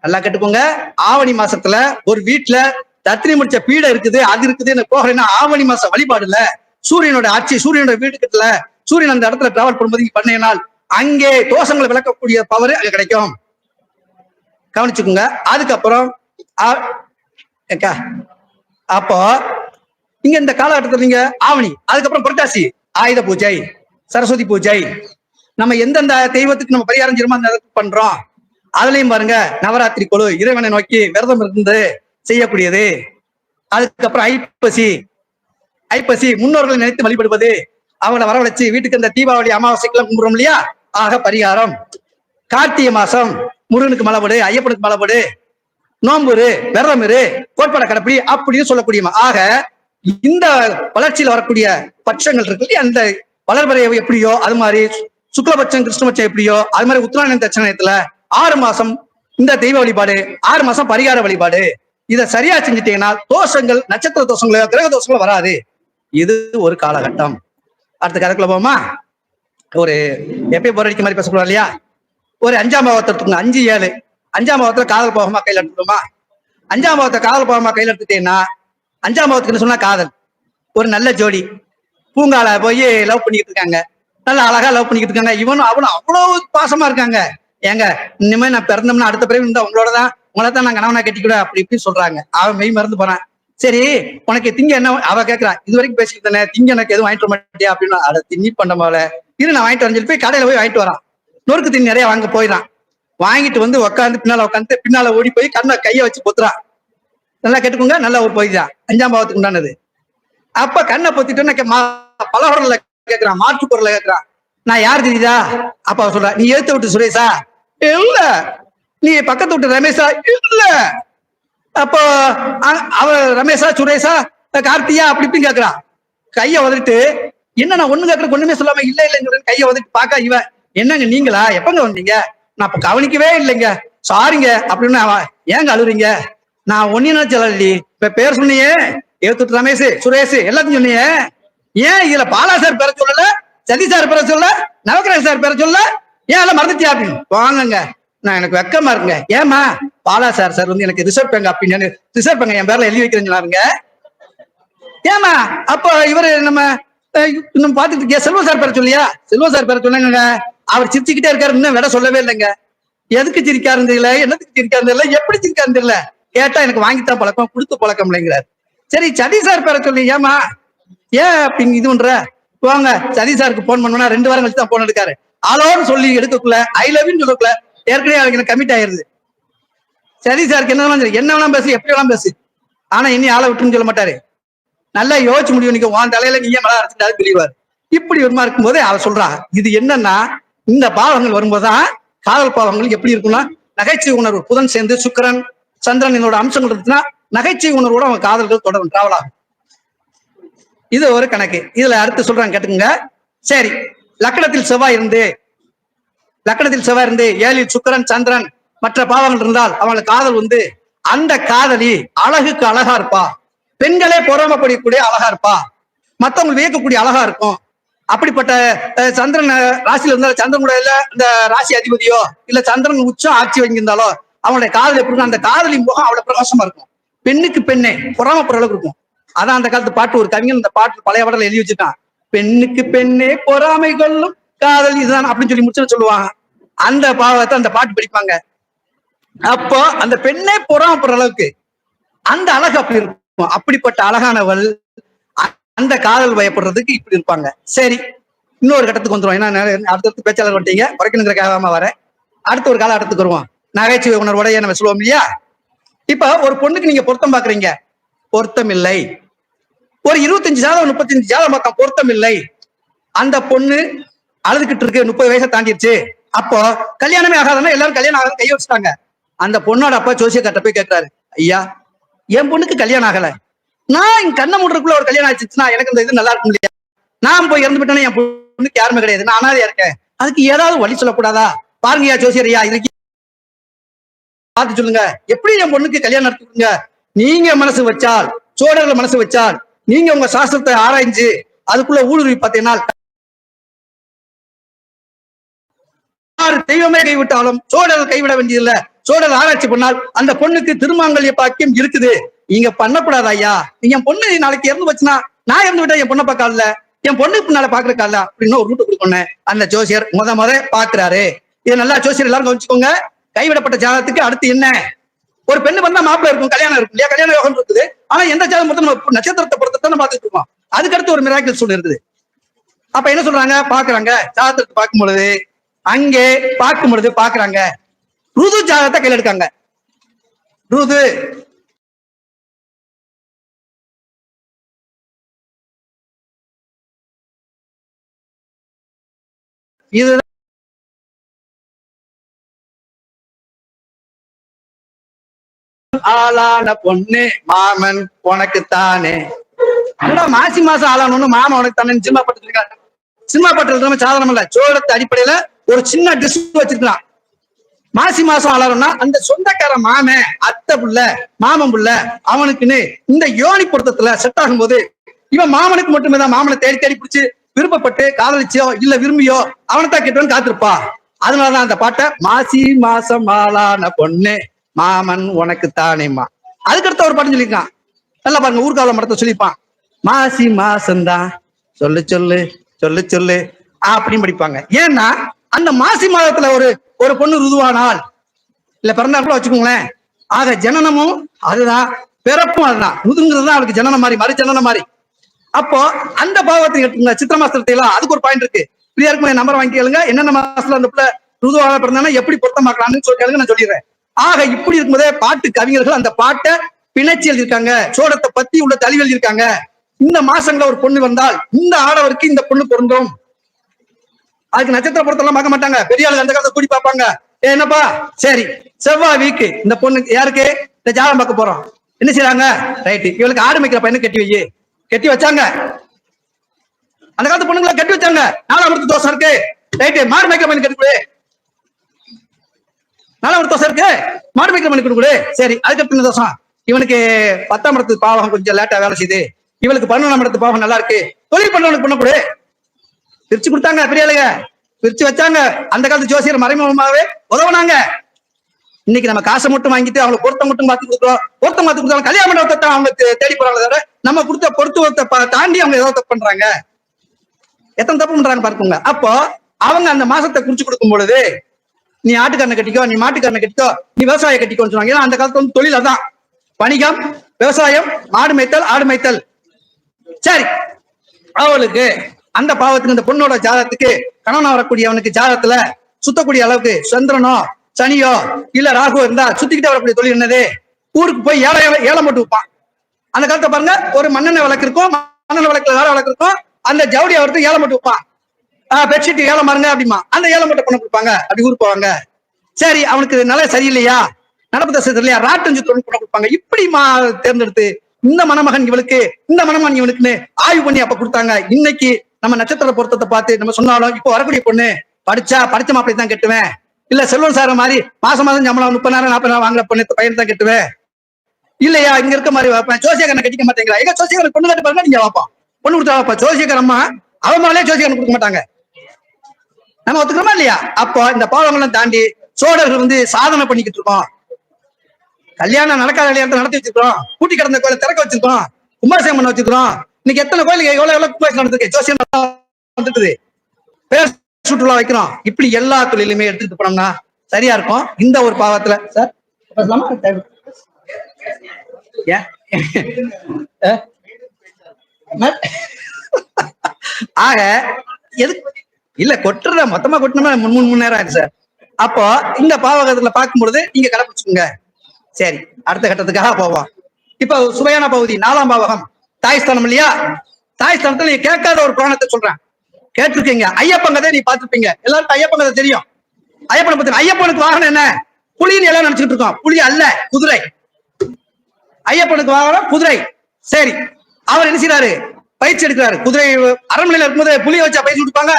நல்லா கேட்டுக்கோங்க. ஆவணி மாசத்துல ஒரு வீட்டுல தத்திரி முடிச்ச பீடை இருக்குது அது இருக்குது எனக்கு போகிறேன்னா ஆவணி மாசம் வழிபாடுல சூரியனோட ஆட்சி சூரியனோட வீடு கிட்டல சூரியன் அந்த இடத்துல டிராவல் பண்ணும்போது பண்ணினால் அங்கே தோஷங்களை விளக்கக்கூடிய பவர் அங்க கிடைக்கும். கவனிச்சுக்கோங்க. அதுக்கப்புறம் ஆ- ஏக்கா அப்போ இங்க இந்த காலகட்டத்தில் நீங்க ஆவணி அதுக்கப்புறம் புரட்டாசி ஆயுத பூஜை சரஸ்வதி பூஜை. நம்ம எந்தெந்த தெய்வத்துக்கு நம்ம பரிகாரம் செய்யறோமோ அந்த பண்றோம். அதுலயும் பாருங்க நவராத்திரி குழு இறைவனை நோக்கி விரதம் இருந்து செய்யக்கூடியது. அதுக்கப்புறம் ஐப்பசி. ஐப்பசி முன்னோர்களை நினைத்து வழிபடுவது. அவங்கள வரவழைச்சு வீட்டுக்கு இந்த தீபாவளி அமாவாசைக்கெல்லாம் கும்பிடுறோம் இல்லையா? ஆக பரிகாரம். கார்த்திகை மாசம் முருகனுக்கு மலைபடு ஐயப்பனுக்கு மலைபடு நோம்புரு விரதம் இரு கோட்பாட கடப்பிடி அப்படின்னு சொல்லக்கூடியமா. ஆக இந்த வளர்ச்சியில் வரக்கூடிய பட்சங்கள் இருக்கு இல்லையா? அந்த வளர்பறை எப்படியோ அது மாதிரி சுக்லபட்சம் கிருஷ்ணபட்சம் எப்படியோ அது மாதிரி உத்தராயண தட்சணயத்துல ஆறு மாசம் இந்த தெய்வ வழிபாடு ஆறு மாசம் பரிகார வழிபாடு. இதை சரியா செஞ்சுட்டீங்கன்னா தோஷங்கள் நட்சத்திர தோஷங்களோ கிரக தோஷங்களோ வராது. இது ஒரு காலகட்டம். அடுத்த கதைக்குள்ள போமா ஒரு எப்பயும் போரடிக்க மாதிரி பேசக்கூடாது இல்லையா? ஒரு அஞ்சாம் பாவத்தை எடுத்துக்கோங்க. அஞ்சு ஏழு. அஞ்சாம் பாவத்துல காதல் போகமா கையில எடுத்துக்கோமா? அஞ்சாம் பாவத்தை காதல் போகமா கையில எடுத்துட்டீங்கன்னா அஞ்சாம் பாவத்துக்குன்னு சொன்னா காதல். ஒரு நல்ல ஜோடி. பூங்கால போய் லவ் பண்ணிக்கிட்டு இருக்காங்க. நல்லா அழகா லவ் பண்ணிக்கிட்டு இருக்காங்க. இவனும் அவனும் அவ்வளவு பாசமா இருக்காங்க. ஏங்க இனிமே நான் பிறந்தோம்னா அடுத்த பிறகு இந்த உங்களோட தான் உங்களை தான் நான் கணவனா கட்டிக்கூட? அப்படி இப்படி சொல்றாங்க. அவன் மெய் மறந்து போறான். சரி உனக்கு திங்க என்ன? அவ கேக்குறா இது வரைக்கும் பேசிக்கிட்டு தானே திங்க எனக்கு எதுவும் வாங்கிட்டு வர மாட்டியா? அப்படின்னு அதை திண்ணி பண்ண போல இரு நான் வாங்கிட்டு வரஞ்சிட்டு போய் கடையில போய் வாங்கிட்டு வரான். நொறுக்கு தின் நிறைய வாங்க போயிடான் வாங்கிட்டு வந்து உட்காந்து பின்னால உட்காந்து பின்னால ஓடி போய் கண்ணை கையை வச்சு பொத்துறான். நல்லா கேட்டுக்கோங்க நல்ல ஒரு பொய் தான் அஞ்சாம் பாவத்துக்கு உண்டானது. அப்ப கண்ணை பொத்திட்டு பலவரல கேக்குறான் மாற்று பொருளை கேக்குறான். நான் யார் தெரியுதா? அப்பா சொல்ற நீ எழுத்து விட்டு சுரேஷா? இல்ல. நீ பக்கத்து விட்டு ரமேஷா? இல்ல. அப்போ அவ ரமேஷா சுரேஷா? கார்த்தியா? அப்படி இப்படின்னு கேக்குறான் கைய உதறிட்டு என்ன நான் ஒண்ணு கேக்குற ஒண்ணுமே சொல்லாம இல்ல இல்லைங்கிறது கைய உதறிட்டு பாக்க இவன் என்னங்க நீங்களா? எப்பங்க வந்தீங்க? நான் இப்ப கவனிக்கவே இல்லைங்க. சாரிங்க அப்படின்னு ஏங்க அழுறீங்க? நான் ஒன்னு சொல்லி இப்ப பேர் சொன்னியே எழுத்துட்டு ரமேஷ் சுரேஷ் எல்லாத்தையும் சொன்னியே. ஏன் இதுல பாலா சார் பேர சொல்லல? சதி சார் பேர சொல்ல நவகிரக சார் பேர சொல்ல ஏன் எல்லாம் மறந்துட்டியா அப்படின்னு? வாங்குங்க. நான் எனக்கு வெக்கமா இருக்குங்க. ஏமா பாலா சார் சார் வந்து எனக்கு ரிசர்வ் பேங்க் அப்படின்னு ரிசர்வ் பேங்க் என் பேர்ல எழுதி வைக்கிறேன்னு ஏமா அப்போ இவரு நம்ம இன்னும் பாத்துட்டு இருக்கியா? செல்வ சார் பேர சொல்லியா? செல்வ சார் பேர சொன்னாங்க அவர் சிரிச்சுக்கிட்டே இருக்காரு. இன்னும் விட சொல்லவே இல்லைங்க. எதுக்கு சிரிக்காருன்னு தெரியல? என்னத்துக்கு சிரிக்காருன்னு தெரியல? எப்படி சிரிக்காருன்னு தெரியல? கேட்டா எனக்கு வாங்கித்தான் பழக்கம் கொடுத்து பழக்கம் இல்லைங்கிறார். சரி சதி சார் பேர சொல்லி. ஏமா ஏன் அப்படிங்க இது பண்ற? போங்க சதி சாருக்கு போன் பண்ணா ரெண்டு வாரம் கழிச்சு தான் போன் எடுக்காரு. ஆலோன்னு சொல்லி எடுக்கக்குள்ள ஐ லவ்னு சொல்லக்குள்ள ஏற்கனவே அவருக்கு எனக்கு கமிட் ஆயிருது. சதி சாருக்கு என்ன வேணாலும் என்ன வேணாலும் பேசு எப்படி வேணாலும் பேசு. ஆனா இனி ஆளை விட்டுன்னு சொல்ல மாட்டாரு. நல்லா யோசிச்சு முடியும் நீங்க உன் தலையில ஏன் மழை அரைச்சிட்டாரு சொல்லிடுவார் இப்படி வருமா இருக்கும்போது அவ சொல்றா. இது என்னன்னா இந்த பாவங்கள் வரும்போதுதான் காதல் பாவங்கள் எப்படி இருக்கும்னா நகைச்சுவை உணர்வு. புதன் சேர்ந்து சுக்கிரன் சந்திரன் என்னோட அம்சங்கள் இருந்துச்சுன்னா நகைச்சுவை உணர்வோட அவங்க காதல்கள் தொடரும். டிராவல் ஆகும். இது ஒரு கணக்கு. இதுல அடுத்து சொல்றாங்க கேட்டுக்கோங்க. சரி. லக்கணத்தில் செவ்வாய் இருந்து லக்கணத்தில் செவ்வாய் இருந்து ஏழில் சுக்கிரன் சந்திரன் மற்ற பாவங்கள் இருந்தால் அவங்களுக்கு காதல் வந்து அந்த காதலி அழகுக்கு அழகா இருப்பா. பெண்களே பொறாமப்படக்கூடிய அழகா இருப்பா. மத்தவங்க வியக்கக்கூடிய அழகா இருக்கும். அப்படிப்பட்ட சந்திரன் ராசியில இருந்தாலும் சந்திரன் கூட இல்ல இந்த ராசி அதிபதியோ இல்ல சந்திரன் உச்சம் ஆட்சி வாங்கியிருந்தாலோ அவனுடைய காதல் எப்படி அந்த காதலின் முகம் அவ்வளவு பிரகாசமா இருக்கும். பெண்ணுக்கு பெண்ணே பொறாமப்படுற அளவுக்கு இருக்கும். அதான் அந்த காலத்து பாட்டு ஒரு கவிஞன் இந்த பாட்டு பழைய பாடல எழுதி வச்சுட்டான் பெண்ணுக்கு பெண்ணே பொறாமை கொள்ளும் காதல் இதுதான் அப்படின்னு சொல்லி முடிச்சு சொல்லுவாங்க அந்த பாவத்தை அந்த பாட்டு படிப்பாங்க. அப்போ அந்த பெண்ணே பொறாமப்படுற அளவுக்கு அந்த அழகு அப்படி இருக்கும். அப்படிப்பட்ட அழகானவள் அ- அந்த காதல் பயப்படுறதுக்கு இப்படி இருப்பாங்க. சரி இன்னொரு கட்டத்துக்கு வந்துடும் ஏன்னா அடுத்தடுத்து பேச்சாளர் வந்துட்டீங்க? குறைக்கணுங்கிறக்காக வரேன் அடுத்த ஒரு காலகட்டத்துக்கு வருவோம். நகைச்சுவை உணர்வோட நம்ம சொல்லுவோம் இல்லையா? இப்ப ஒரு பொண்ணுக்கு நீங்க பொருத்தம் பாக்குறீங்க. பொருத்தம் இல்லை. ஒரு இருபத்தஞ்சு ஜாதகம் முப்பத்தஞ்சு ஜாதகம் பக்கம் பொருத்தம் இல்லை. அந்த பொண்ணு அழுதுகிட்டு இருக்கு முப்பது வயசை தாண்டிடுச்சு. அப்போ கல்யாணமே ஆகாதுன்னா எல்லாரும் கல்யாணம் ஆகாத கைய வச்சுட்டாங்க. அந்த பொண்ணோட அப்பா ஜோசியக்கார்ட்ட போய் கேட்கிறாரு ஐயா என் பொண்ணுக்கு கல்யாணம் ஆகல. நான் என் கண்ணை முடுறதுக்குள்ள ஒரு கல்யாணம் ஆச்சுன்னா எனக்கு இந்த இது நல்லா இருக்கும் இல்லையா? நான் போய் இறந்து போயிட்டேன்னா என் பொண்ணுக்கு யாருமே கிடையாது. நான் அனாதையா இருக்கேன். அதுக்கு ஏதாவது வழி சொல்லக்கூடாதா? பாருங்கய்யா ஜோசியர் ஐயா இதுக்கு பார்த்து சொல்லுங்க. எப்படி என் பொண்ணுக்கு கல்யாணம் நடத்துங்க நீங்க மனசு வச்சால் சோழர்கள் மனசு வச்சால் நீங்க உங்க சாஸ்திரத்தை ஆராய்ஞ்சு அதுக்குள்ள ஊடுருவி பார்த்தீங்கன்னா யார் தெய்வமே கைவிட்டாலும் சோழர் கைவிட வேண்டியதில்ல. சோழர் ஆராய்ச்சி பண்ணால் அந்த பொண்ணுக்கு திருமாங்கல்ய பாக்கியம் இருக்குது. நீங்க பண்ணக்கூடாது ஐயா. நீங்க என் பொண்ணு நாளைக்கு இறந்து போச்சுன்னா நான் இறந்து விட்டா என் பொண்ணை பார்க்கல என் பொண்ணு பின்னால பாக்குறக்கால அப்படின்னு ஒரு ரூட்டு கொடுக்கணும் அந்த ஜோசியர் முத முத பாக்குறாரு இது நல்லா ஜோசியர் எல்லாரும் கவனிச்சுக்கோங்க. கைவிடப்பட்ட ஜாதகத்துக்கு அடுத்து என்ன? ஒரு பெண்ணு வந்தா மாப்பிள்ள இருக்கும் கல்யாணம் இருக்கும் இல்லையா? கல்யாண யோகம் இருக்குது. ஆனா எந்த ஜாதகம் மட்டும் நம்ம நட்சத்திரத்தை பொறுத்து தான் பார்த்துட்டு இருக்கோம். அதுக்கடுத்து ஒரு மிராக்கிள் ஒன்று இருக்குது. அப்ப என்ன சொல்றாங்க? பாக்குறாங்க ஜாதகத்தை பார்க்கும் பொழுது அங்கே பார்க்கும் பொழுது பாக்குறாங்க ருது ஜாதகத்தை கையில் எடுக்காங்க. ருது. இது ஆளான பொண்ணு மாமன் உனக்குத்தானே. என்னடா மாசி மாசம் ஆளானு மாமன் உனக்கு தானே. சினிமா பட்டு இருக்காங்க சினிமா பட்டு நம்ம சாதாரணம் இல்ல சோழத்து அடிப்படையில ஒரு சின்ன டிஸ் வச்சிருக்கலாம். மாசி மாசம் ஆளாரும்னா அந்த சொந்தக்கார மாமன் அத்தை புள்ள மாமன் புள்ள அவனுக்குன்னு இந்த யோனி பொருத்தத்துல செட் ஆகும் போது இவன் மாமனுக்கு மட்டுமே தான் மாமனை தேடி தேடி பிடிச்சு விருப்பப்பட்டு காதலிச்சியோ இல்ல விரும்பியோ அவனைத்தான் கேட்டவன் காத்திருப்பா. அதனாலதான் அந்த பாட்டை மாசி மாசம் ஆளான பொண்ணு. மாமன் உனக்கு தானேம்மா அதுக்கடுத்த ஒரு பாட்டு சொல்லியிருக்கான். நல்லா பாருங்க ஊர்காவல மரத்தை சொல்லிப்பான் மாசி மாசந்தான் சொல்லு சொல்லு சொல்லு சொல்லு அப்படின்னு படிப்பாங்க. ஏன்னா அந்த மாசி மாதத்துல ஒரு ஒரு பொண்ணு ருதுவானால் இல்ல பிறந்தா கூட வச்சுக்கோங்களேன் ஆக ஜனனமும் அதுதான் பிறப்பும் அதுதான். ருதுங்கிறது தான் அவளுக்கு ஜனனம் மாதிரி மறு ஜனனம் மாதிரி. அப்போ அந்த பாவத்தை எடுத்துங்க சித்திர மாசத்தை எல்லாம் அதுக்கு ஒரு பாயிண்ட் இருக்கு. ஃப்ரீயா இருக்கும் நம்பர் வாங்கி கேளுங்க. என்னென்ன மாசத்துல அந்த பிள்ளை ருதுவாக பிறந்தானா எப்படி பொருத்தமாக்கலாம்னு சொல்லி கேளுங்க நான் சொல்லிடுறேன். ஆக இப்படி இருக்கும்போதே பாட்டு கவிஞர்கள் அந்த பாட்டை பிணைச்சி எழுதியிருக்காங்க. சோடத்தை பத்தி உள்ள தழுவி எழுதியிருக்காங்க. இந்த மாசங்கள ஒரு பொண்ணு வந்தால் இந்த ஆடவருக்கு இந்த பொண்ணு பொருந்தும். அதுக்கு நட்சத்திர பொருத்தெல்லாம் பார்க்க மாட்டாங்க. பெரிய ஆளுங்க அந்த காலத்தை கூடி பார்ப்பாங்க. ஏ, என்னப்பா? சரி செவ்வாய் வீக்கு. இந்த பொண்ணுக்கு யாருக்கு? இந்த ஜாதகம் பார்க்க போறோம். என்ன செய்யறாங்க ரைட்டு இவளுக்கு ஆடு மேய்க்கிற பையனை கட்டி வை. கட்டி வச்சாங்க. அந்த காலத்து பொண்ணுங்களை கட்டி வச்சாங்க. நாலாம் இடத்து தோசை இருக்கு. ரைட்டு மாடு மேய்க்கிற பையன் கட்டி நல்ல ஒரு தோசை இருக்கு. மாடு மேய்க்கிற மணி கொடுக்குடு. சரி அதுக்கு என்ன தோசம் இவனுக்கு பத்தாம் இடத்து பாவம் கொஞ்சம் லேட்டா வேலை செய்யுது இவளுக்கு பன்னெண்டாம் இடத்து பாவம் நல்லா இருக்கு. தொழில் பண்ணவனுக்கு பண்ண கொடு. பிரிச்சு கொடுத்தாங்க பெரிய இல்லைங்க பிரிச்சு வச்சாங்க. அந்த காலத்து ஜோசியர் மறைமுகமாவே உதவுனாங்க. இன்னைக்கு நம்ம காசை மட்டும் வாங்கிட்டு அவங்களுக்கு பொருத்தம் மட்டும் பார்த்து கொடுக்குறோம். பொருத்தம் பார்த்து கொடுத்தாலும் கல்யாண மண்டபத்தை தான் அவங்க தேடி போறாங்க தவிர நம்ம கொடுத்த பொருத்துவத்தை தாண்டி அவங்க ஏதோ தப்பு பண்றாங்க. எத்தனை தப்பு பண்றாங்க பார்த்துங்க அப்போ அவங்க அந்த மாசத்தை குறிச்சு கொடுக்கும் பொழுது நீ ஆட்டுக்காரனை கட்டிக்கோ நீ மாட்டுக்காரனை கட்டிக்கோ நீ விவசாய கட்டிக்கோன்னு சொன்னாங்க. ஏன்னா அந்த காலத்துல வந்து தொழில் அதான். வணிகம் விவசாயம் மாடு மேய்த்தல் ஆடு மேய்த்தல். சரி. அவளுக்கு அந்த பாவத்துக்கு இந்த பொண்ணோட ஜாதகத்துக்கு கணவனா வரக்கூடியவனுக்கு ஜாதகத்துல சுத்தக்கூடிய அளவுக்கு சந்திரனோ சனியோ இல்ல ராகு இருந்தா சுத்திக்கிட்டே வரக்கூடிய தொழில் என்னது? ஊருக்கு போய் ஏழை ஏலம் போட்டு வைப்பான். அந்த காலத்தை பாருங்க ஒரு மண்ணெண்ணெய் விளக்கு இருக்கும் மண்ணெண்ணெய் விளக்குல வேலை விளக்கு இருக்கும் அந்த ஜவுடி அவருக்கு ஏலம் போட்டு வைப்பான். பெட்ஷீட் ஏலம் மாருங்க அப்படிமா அந்த ஏலம் மட்டும் பொண்ணு கொடுப்பாங்க. அப்படி ஊருக்கு போவாங்க. சரி அவனுக்கு நிலை சரியில்லையா? நடப்பு தசை இல்லையா ராட்டஞ்சு தொழில் பண்ண கொடுப்பாங்க. இப்படிமா தேர்ந்தெடுத்து இந்த மணமகன் இவளுக்கு இந்த மணமகன் இவனுக்குன்னு ஆய்வு பண்ணி அப்ப கொடுத்தாங்க. இன்னைக்கு நம்ம நட்சத்திர பொருத்தத்தை பார்த்து நம்ம சொன்னாலும் இப்போ வரக்கூடிய பொண்ணு படிச்சா படிச்ச மாப்பிள்ளை தான் கட்டுவேன். இல்ல செல்வன் சார மாதிரி மாசம் மாசம் சம்பளம் முப்பதாயிரம் நாற்பதாயிரம் வாங்குற பொண்ணு பையன் தான் கட்டுவேன். இல்லையா? இங்க இருக்க மாதிரி வைப்பேன் ஜோசியக்காரனை கட்டிக்க மாட்டேங்கிறா. எங்க ஜோசியக்காரன் பொண்ணு கட்டு பாருங்க நீங்க வாப்பா. பொண்ணு கொடுத்தா வாப்பா. ஜோசியக்கார அம்மா அவன் மேலே ஜோசியக்காரன் கொடுக்க மாட்டாங்க. நம்ம ஒத்துக்கிறோமா இல்லையா? அப்போ இந்த பாவங்கள்லாம் தாண்டி சோழர்கள் வந்து சாதனை பண்ணிக்கிட்டு இருக்கோம். கல்யாணம் நடக்காத கல்யாணத்தை நடத்தி வச்சிருக்கோம் கூட்டி கிடந்த கோயிலை திறக்க வச்சிருக்கோம் கும்பாபிஷேகம் பண்ண வச்சிருக்கோம் இன்னைக்கு எத்தனை கோயிலுக்கு எவ்வளவு எவ்வளவு கும்பாபிஷேகம் நடந்திருக்கு? ஜோசியம் வந்துட்டுது. பேர் சுற்றுலா வைக்கிறோம். இப்படி எல்லா தொழிலுமே எடுத்துட்டு போனோம்னா சரியா இருக்கும். இந்த ஒரு பாவத்துல சார் ஆக எதுக்கு இல்ல கொட்டுறத மொத்தமா கொட்டணுமா மூணு மூணு மணி நேரம் ஆயிடுச்சு சார். அப்போ இந்த பாவகத்துல பார்க்கும் பொழுது நீங்க கடைப்பிடிச்சுங்க சரி அடுத்த கட்டத்துக்காக போவோம். இப்போ சுவையான பகுதி நாலாம் பாவகம். தாய் ஸ்தானம் இல்லையா? தாய் ஸ்தானத்துல நீங்க கேட்காத ஒரு புராணத்தை சொல்றேன். கேட்டிருக்கீங்க. ஐயப்பன் கதை நீ பார்த்திருப்பீங்க. எல்லாருக்கும் ஐயப்பன் கதை தெரியும். ஐயப்பனை பத்தி ஐயப்பனுக்கு வாகனம் என்ன? புலின்னு எல்லாம் நினைச்சிட்டு இருக்கோம். புலி அல்ல குதிரை. ஐயப்பனுக்கு வாகனம் குதிரை. சரி அவர் என்ன செய்யறாரு பயிற்சி எடுக்கிறாரு. குதிரை அரண்மனையில இருக்கும்போது புலியை வச்சா பயிற்சி கொடுப்பாங்க.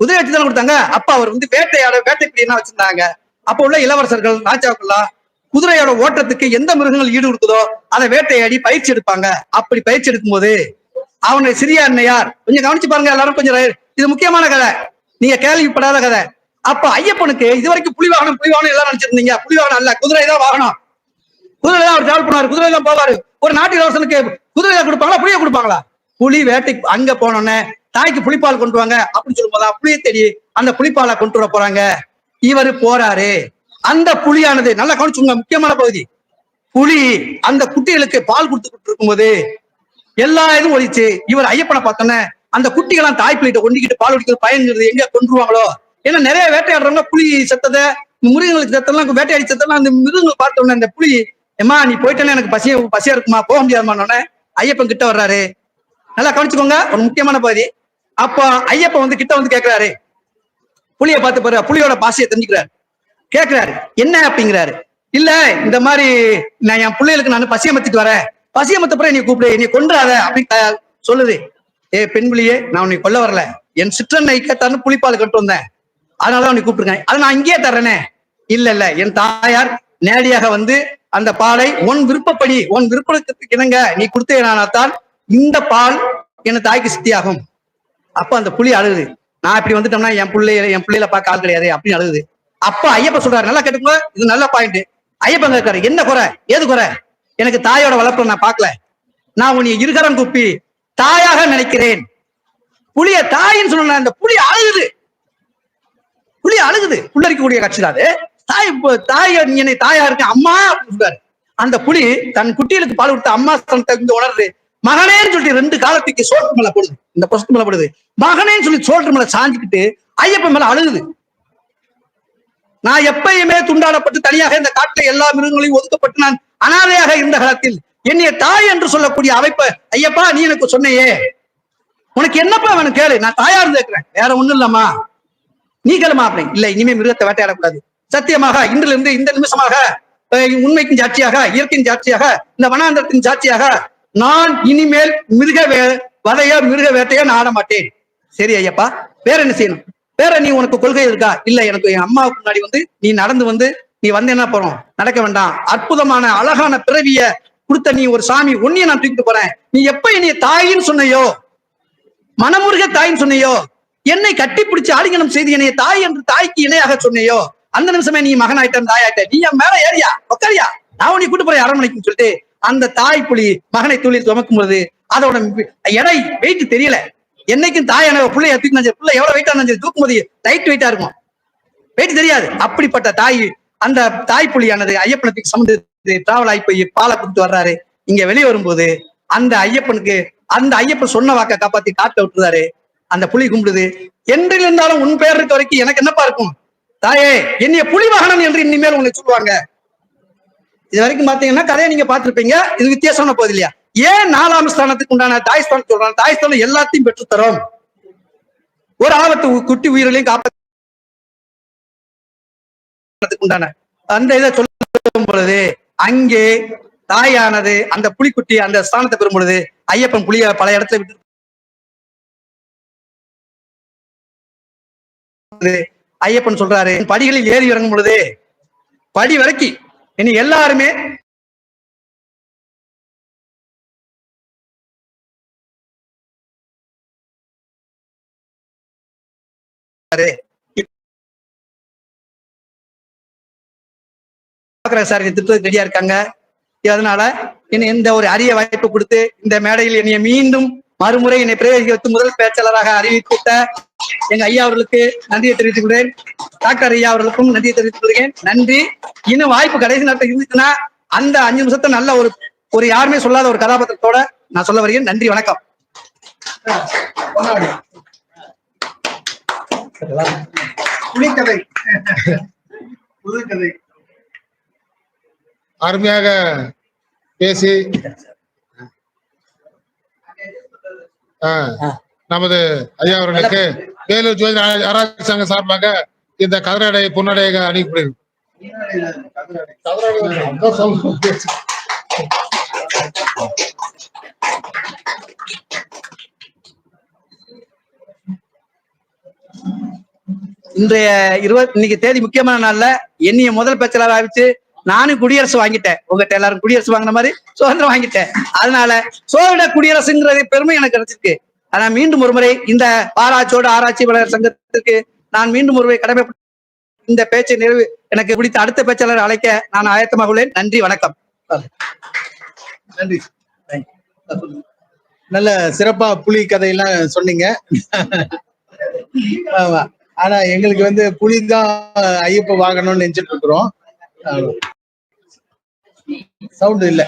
குதிரை வச்சு தானே கொடுத்தாங்க? அப்ப அவர் வந்து வேட்டையாட வேட்டைப்பிரியனா வச்சிருந்தாங்க. அப்ப உள்ள இளவரசர்கள் ராஜாக்கள்லாம் குதிரையோட ஓட்டத்துக்கு எந்த மிருகங்கள் ஈடு கொடுக்குதோ அதை வேட்டையாடி பயிற்சி எடுப்பாங்க. அப்படி பயிற்சி எடுக்கும் போது அவனை சிறிய அன்னையார் கொஞ்சம் கவனிச்சு பாருங்க எல்லாரும் கொஞ்சம் இது முக்கியமான கதை. நீங்க கேள்விப்படாத கதை. அப்ப ஐயப்பனுக்கு இது வரைக்கும் புலி வாகனம் புலி வாகனம் எல்லாம் நினைச்சிருந்தீங்க. புலி வாகனம் அல்ல குதிரை தான் வாகனம். குதிரை தான் அவர் டிராவல் பண்ணுவாரு குதிரை தான் போவாரு. ஒரு நாட்டு இளவரசனுக்கு குதிரை தான் கொடுப்பாங்களா புளிய கொடுப்பாங்களா? புலி வேட்டைக்கு அங்க போனோன்னே தாய்க்கு புலிப்பால் கொண்டு வாங்க அப்படின்னு சொல்லும்போது புளியை தேடி அந்த புளிப்பாலை கொண்டு வர போறாங்க. இவர் போறாரு. அந்த புலியானது நல்லா கவனிச்சுங்க முக்கியமான பகுதி. புலி அந்த குட்டிகளுக்கு பால் கொடுத்துக்கிட்டு இருக்கும்போது எல்லா இதுவும் ஒழிச்சு இவர் ஐயப்பனை பார்த்தோன்னே அந்த குட்டிகளாம் தாய் பிள்ளைகிட்ட ஒண்டிக்கிட்டு பால் குடிக்கிறது பயன்கிறது எங்க கொண்டுருவாங்களோ ஏன்னா நிறைய வேட்டையாடுறவங்க புலி செத்ததை மிருகங்களுக்கு செத்தெல்லாம் வேட்டையாடி செத்தெல்லாம் அந்த மிருகங்கள் பார்த்த அந்த புலி ஏமா நீ போயிட்டேன்னா எனக்கு பசிய பசியா இருக்குமா? போக முடியாதுமானோடனே ஐயப்பன் கிட்ட வர்றாரு. நல்லா கவனிச்சுக்கோங்க ஒரு முக்கியமான பகுதி. அப்போ ஐயப்ப வந்து கிட்ட வந்து கேக்குறாரு. புளிய பார்த்து பாரு புளியோட பாசையை தெரிஞ்சுக்கிறாரு. கேக்குறாரு என்ன அப்படிங்கிறாரு. இல்ல இந்த மாதிரி நான் என் பிள்ளைகளுக்கு நான் பசியமத்திட்டு வரேன். பசியமத்த பிறகு நீ கூப்பிடு நீ கொன்றாத அப்படின்னு சொல்லுது. ஏ பெண் புலியே நான் உன்னை கொல்ல வரல. என் சிற்றன்னை கேட்டான்னு புலிப்பால் கட்டு வந்தேன். அதனாலதான் உன்னை கூப்பிட்டுருக்கேன். அதை நான் இங்கேயே தர்றேனே. இல்ல இல்ல என் தாயார் நேரடியாக வந்து அந்த பாலை உன் விருப்பப்படி உன் விருப்பத்துக்கு இணங்க நீ கொடுத்தேனால்தான் இந்த பால் என் தாய்க்கு சித்தியாகும். அப்ப அந்த புலி அழுகுது. நான் இப்படி வந்துட்டோம்னா என் பிள்ளைய என் பிள்ளையில பார்க்க ஆள் கிடையாது அப்படின்னு அழுகுது. அப்ப ஐயப்ப சொல்றாரு நல்லா கேட்டுக்கோ இது நல்ல பாயிண்ட் ஐயப்பங்க இருக்காரு. என்ன குறை? ஏது குறை? எனக்கு தாயோட வளர்ப்பை நான் பார்க்கல. நான் உன்னை இருகரம் குப்பி தாயாக நினைக்கிறேன். புலிய தாயின்னு சொன்ன அந்த புலி அழுகுது. புலி அழுகுது. புள்ளரிக்கக்கூடிய கட்சி தான் அது. தாய் தாய் என்னை தாயா இருக்க அம்மா அப்படின்னு சொல்றாரு. அந்த புலி தன் குட்டிகளுக்கு பால் கொடுத்த அம்மா தன் தகுந்த உணருது. மகனேன்னு சொல்லிட்டு ரெண்டு காலத்துக்கு சோற்று மேல போடுது. இந்த பொசத்து மேல போடுது. மகனேன்னு சொல்லி சோற்று மேல சாஞ்சுக்கிட்டு ஐயப்பன் மேல அழுகுது. நான் எப்பயுமே துண்டாடப்பட்டு தனியாக இந்த காட்டில் எல்லா மிருகங்களையும் ஒதுக்கப்பட்டு நான் அனாதையாக இருந்த காலத்தில் என்னைய தாய் என்று சொல்லக்கூடிய அமைப்ப ஐயப்பா நீ எனக்கு சொன்னையே. உனக்கு என்னப்பா வேணும் கேளு. நான் தாயா இருந்து வேற ஒண்ணும் இல்லம்மா. நீ கேளுமா அப்படி இல்ல இனிமே மிருகத்தை வேட்டையாடக்கூடாது. சத்தியமாக இன்றிலிருந்து இருந்து இந்த நிமிஷமாக உண்மைக்கும் சாட்சியாக இயற்கையின் சாட்சியாக இந்த வனாந்தரத்தின் சாட்சியாக நான் இனிமேல் மிருக வே வதைய மிருக வேட்டையா நான் ஆட மாட்டேன் சரி ஐயப்பா வேற என்ன செய்யணும்? வேற நீ உனக்கு கொள்கை இருக்கா? இல்ல எனக்கு என் அம்மாவுக்கு முன்னாடி வந்து நீ நடந்து வந்து நீ வந்து என்ன போறோம் நடக்க வேண்டாம். அற்புதமான அழகான பிறவிய கொடுத்த நீ ஒரு சாமி உன்னைய நான் தூக்கிட்டு போறேன். நீ எப்ப என்னைய தாயின்னு சொன்னையோ? மனமுருக தாயின்னு சொன்னையோ? என்னை கட்டிப்பிடிச்சு ஆலிங்கனம் செய்து என்னைய தாய் என்று தாய்க்கு இணையாக சொன்னையோ? அந்த நிமிஷமே நீ மகனாயிட்ட தாயாயிட்ட நீ என் மேல ஏறியா? உக்காரியா? நான் உன்னை கூட்டு போறேன் அரண்மனைக்குன்னு சொல்லிட்டு அந்த தாய் புலி மகனை துளிர் சுமக்கும் பொழுது அதோட எடை வெயிட் தெரியல. என்னைக்கும் தாயான பிள்ளைய தூக்கி பிள்ளை எவ்வளவு வெயிட்டா இருந்தாலும் தூக்கும் போது லைட் வெயிட்டா இருக்கும். வெயிட் தெரியாது. அப்படிப்பட்ட தாய் அந்த தாய் புலியானது ஐயப்பனத்துக்கு சம்மந்த டிராவல் ஆகி போய் பாலை கொடுத்து வர்றாரு. இங்க வெளியே வரும்போது அந்த ஐயப்பனுக்கு அந்த ஐயப்பன் சொன்ன வாக்க காப்பாத்தி காட்ட விட்டுறாரு அந்த புலி கும்பிடுது. என்றில் இருந்தாலும் உன் பேர் இருக்க வரைக்கும் எனக்கு என்னப்பா இருக்கும்? தாயே என்னைய புலி வாகனம் என்று இனிமேல் உங்களை சொல்லுவாங்க. இது வரைக்கும் பாத்தீங்கன்னா கதையை நீங்க பாத்திருப்பீங்க இது வித்தியாசமான போகுது இல்லையா? ஏன் நாலாம் ஸ்தானத்துக்கு உண்டான தாய் ஸ்தானம் சொல்றாங்க தாய் ஸ்தானம் எல்லாத்தையும் பெற்று தரும் ஒரு ஆபத்து உ- குட்டி உயிர்களையும் காப்பாற்றுறதுக்கு உண்டான அந்த இதை சொல்லும் பொழுது அங்கே தாயானது அந்த புலிக்குட்டி அந்த ஸ்தானத்தை பெறும் பொழுது ஐயப்பன் புலிய பல இடத்துல விட்டு ஐயப்பன் சொல்றாரு படிகளில் ஏறி இறங்கும் பொழுது படி வரைக்கும் இனி எல்லாருமே சார் திட்டத்துக்கு ரெடியா இருக்காங்க. அதனால என்னை இந்த ஒரு அரிய வாய்ப்பு கொடுத்து இந்த மேடையில் என்னை மீண்டும் மறுமுறை என்னை பிரவேசிக்க வைத்து முதல் பேச்சாளராக அறிவித்துவிட்ட எங்க ஐயா அவர்களுக்கு நன்றியை தெரிவித்துக் கொள்கிறேன். டாக்டர் ஐயா அவர்களுக்கும் நன்றியை தெரிவித்துக் கொள்கிறேன். நன்றி. இன்னும் வாய்ப்பு கடைசி நேரத்தில் இருந்துச்சுன்னா அந்த அஞ்சு நிமிஷத்தை நல்ல ஒரு ஒரு யாருமே சொல்லாத ஒரு கதாபாத்திரத்தோட நான் சொல்ல வருகிறேன். நன்றி வணக்கம். கொண்டாடு. புலிக்கதை. புதுக்கதை அருமையாக பேசி ஆ, நமது ஐயா அவர்களுக்கு வேலூர் ஜோதி ஆராய்ச்சி சங்க சார்பாக இந்த கதிரடை பொன்னடையாக அனுப்பிவிடுது இன்றைய இருபத்தி இன்னைக்கு தேதி முக்கியமான நாள்ல என்னைய முதல் பேச்சலாக ஆரம்பிச்சு நானும் குடியரசு வாங்கிட்டேன். உங்ககிட்ட எல்லாரும் குடியரசு வாங்கின மாதிரி சுதந்திரம் வாங்கிட்டேன். அதனால சோழ குடியரசுங்கிறது பெருமை எனக்கு கிடைச்சிருக்கு. ஆனா மீண்டும் ஒருமுறை இந்த பாராச்சோடு ஆராய்ச்சி வளர் சங்கத்திற்கு நான் மீண்டும் ஒருமுறை கடமை இந்த பேச்சை நிறைவு எனக்கு பிடித்த அடுத்த பேச்சாளர் அழைக்க நான் ஆயத்தமாக உள்ளேன். நன்றி வணக்கம். நன்றி. நல்ல சிறப்பா புலி கதையெல்லாம் சொன்னீங்க. ஆமா. ஆனா எங்களுக்கு வந்து புலிதான் ஐயப்ப வாகனம்னு நினைச்சிட்டு இருக்கிறோம். சவுண்ட் இல்லை.